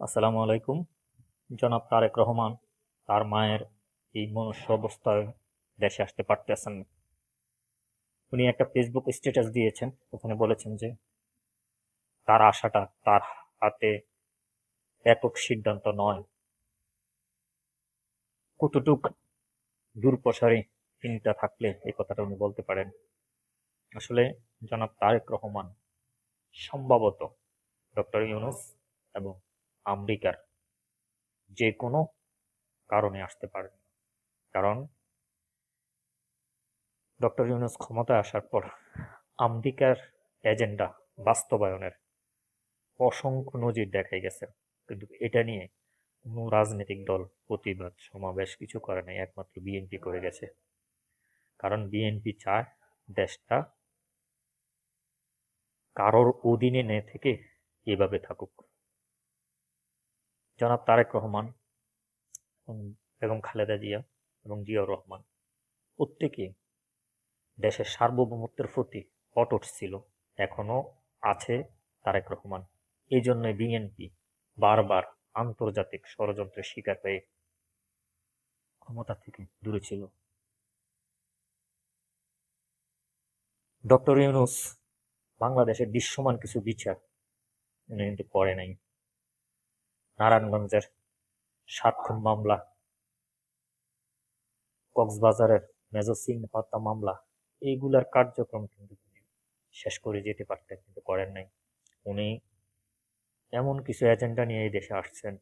আসসালামু আলাইকুম। জনাব তারেক রহমান, তার মায়ের এই মনুষ্য অবস্থায় দেশে আসতে পারতেছেন না। উনি একটা ফেসবুক স্ট্যাটাস দিয়েছেন, ওখানে বলেছেন যে তার আশাটা তার হাতে একক সিদ্ধান্ত নয়। কতটুক দূরপ্রসারী চিন্তা থাকলে এই কথাটা উনি বলতে পারেন। আসলে জনাব তারেক রহমান সম্ভবত ডক্টর ইউনুস এবং আমেরিকার যে কোনো কারণে আসতে পারেন। না। কারণ ডক্টর ইউনুস ক্ষমতায় আসার পর আমেরিকার এজেন্ডা বাস্তবায়নের অসংখ্য নজির দেখাই গেছে। কিন্তু এটা নিয়ে কোনো রাজনৈতিক দল প্রতিবাদ সমাবেশ কিছু করে নাই, একমাত্র বিএনপি করে গেছে। কারণ বিএনপি চায় দেশটা কারোর অধীনে নে থেকে এভাবে থাকুক। জনাব তারেক রহমান বেগম খালেদা জিয়া এবং জিয়াউর রহমান। প্রত্যেকে দেশের সার্বভৌমত্বের প্রতি অটট ছিল এখনও আছে তারেক রহমান। এই জন্য বিএনপি বারবার আন্তর্জাতিক ষড়যন্ত্রের শিকার হয়ে ক্ষমতা থেকে দূরে ছিল। ডক্টর ইউনুস বাংলাদেশের দৃশ্যমান কিছু বিচার কিন্তু করে নাই। নারায়ণগঞ্জের সাত খুন মামলা, কক্সবাজারের মেজর সিং হত্যা মামলা, এইগুলার কার্যক্রম কিন্তু শেষ করে যেতে পারতেন কিন্তু করেন নাই উনি এমন কিছু এজেন্ডা নিয়ে এই দেশে আসছেন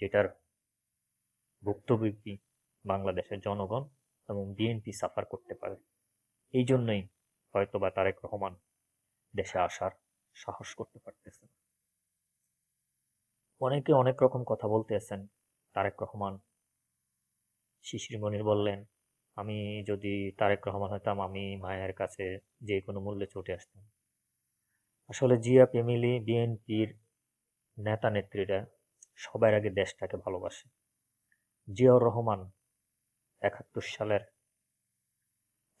যেটার ভুক্তভোগী বাংলাদেশের জনগণ এবং বিএনপি সাফার করতে পারে এই জন্যই হয়তোবা তারেক রহমান দেশে আসার সাহস করতে পারতেছে। অনেকে অনেক রকম কথা বলতে আছেন তারেক রহমান। শিশির মনির বললেন, আমি যদি তারেক রহমান হতাম, আমি মায়ের কাছে যে কোনো মূল্যে ছুটে আসতাম। আসলে জিয়া ফ্যামিলি, বিএনপির নেতা নেত্রীরা সবার আগে দেশটাকে ভালোবাসে। জিয়াউর রহমান একাত্তর সালের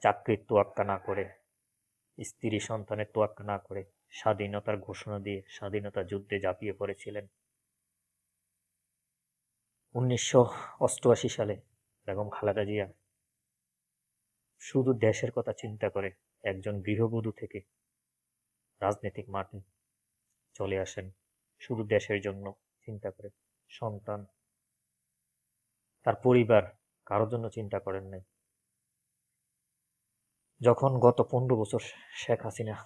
চাকরির তোয়াক্কা না করে, স্ত্রী সন্তানের তোয়াক্কা না করে স্বাধীনতার ঘোষণা দিয়ে স্বাধীনতা যুদ্ধে ঝাঁপিয়ে পড়েছিলেন। উনিশশো অষ্টআশি সালে বেগম খালেদা জিয়া শুধু দেশের কথা চিন্তা করে একজন গৃহবধূ থেকে রাজনৈতিক মাঠে চলে আসেন, শুধু দেশের জন্য চিন্তা করে, সন্তান। তার পরিবার কারোর জন্য চিন্তা করেন নাই। যখন গত পনেরো বছর শেখ হাসিনা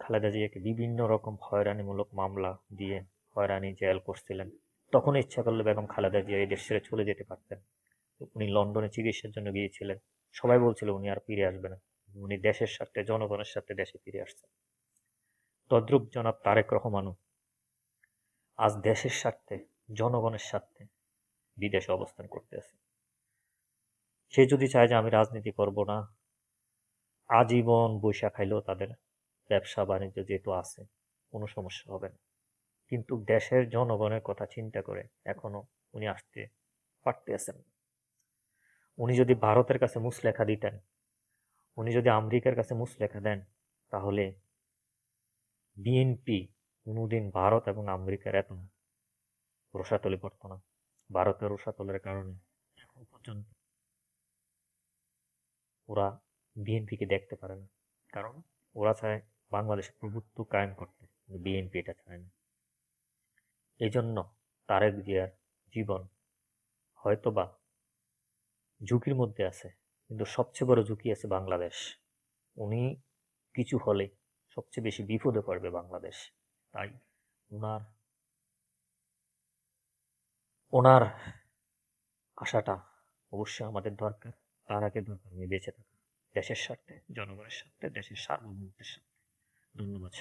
খালেদা জিয়াকে বিভিন্ন রকম হয়রানিমূলক মামলা দিয়ে হয়রানি, জেল করছিলেন তখন ইচ্ছা করলে বেগম খালেদা জিয়া এই দেশ ছেড়ে চলে যেতে পারতেন। উনি লন্ডনে চিকিৎসার জন্য গিয়েছিলেন। সবাই বলছিল উনি আর ফিরে আসবেন উনি দেশের স্বার্থে, জনগণের স্বার্থে দেশে ফিরে আসছেন। তদ্রুপ জনাব তারেক রহমানও আজ দেশের স্বার্থে, জনগণের স্বার্থে বিদেশে অবস্থান করতে আছে। সে যদি চায় যে আমি রাজনীতি করব না, আজীবন বৈশা খাইলেও তাদের ব্যবসা বাণিজ্য যেহেতু আছে, কোনো সমস্যা হবে না। কিন্তু দেশের জনগণের কথা চিন্তা করে এখনও উনি আসতে পারতে আছেন না। উনি যদি ভারতের কাছে মুসলেখা দিতেন, উনি যদি আমেরিকার কাছে মুসলেখা দেন, তাহলে বিএনপি কোনোদিন ভারত এবং আমেরিকার এত রোষাতলে পড়তো না। ভারতের রোষাতলের কারণে এখন পর্যন্ত ওরা বিএনপিকে দেখতে পারে না। কারণ ওরা চায় বাংলাদেশে প্রভুত্ব কায়েম করতে বিএনপি এটা চায় না। এই জন্য তারেক জিয়ার জীবন হয়তোবা ঝুঁকির মধ্যে আছে, কিন্তু সবচেয়ে বড় ঝুঁকি আছে বাংলাদেশ। উনি কিছু হলে সবচেয়ে বেশি বিপদে পড়বে বাংলাদেশ। তাই ওনার ওনার আশাটা অবশ্যই আমাদের দরকার, তার আগে দরকার। উনি বেঁচে থাকা দেশের স্বার্থে, জনগণের স্বার্থে, দেশের সার্বভৌমত্বের স্বার্থে। ধন্যবাদ।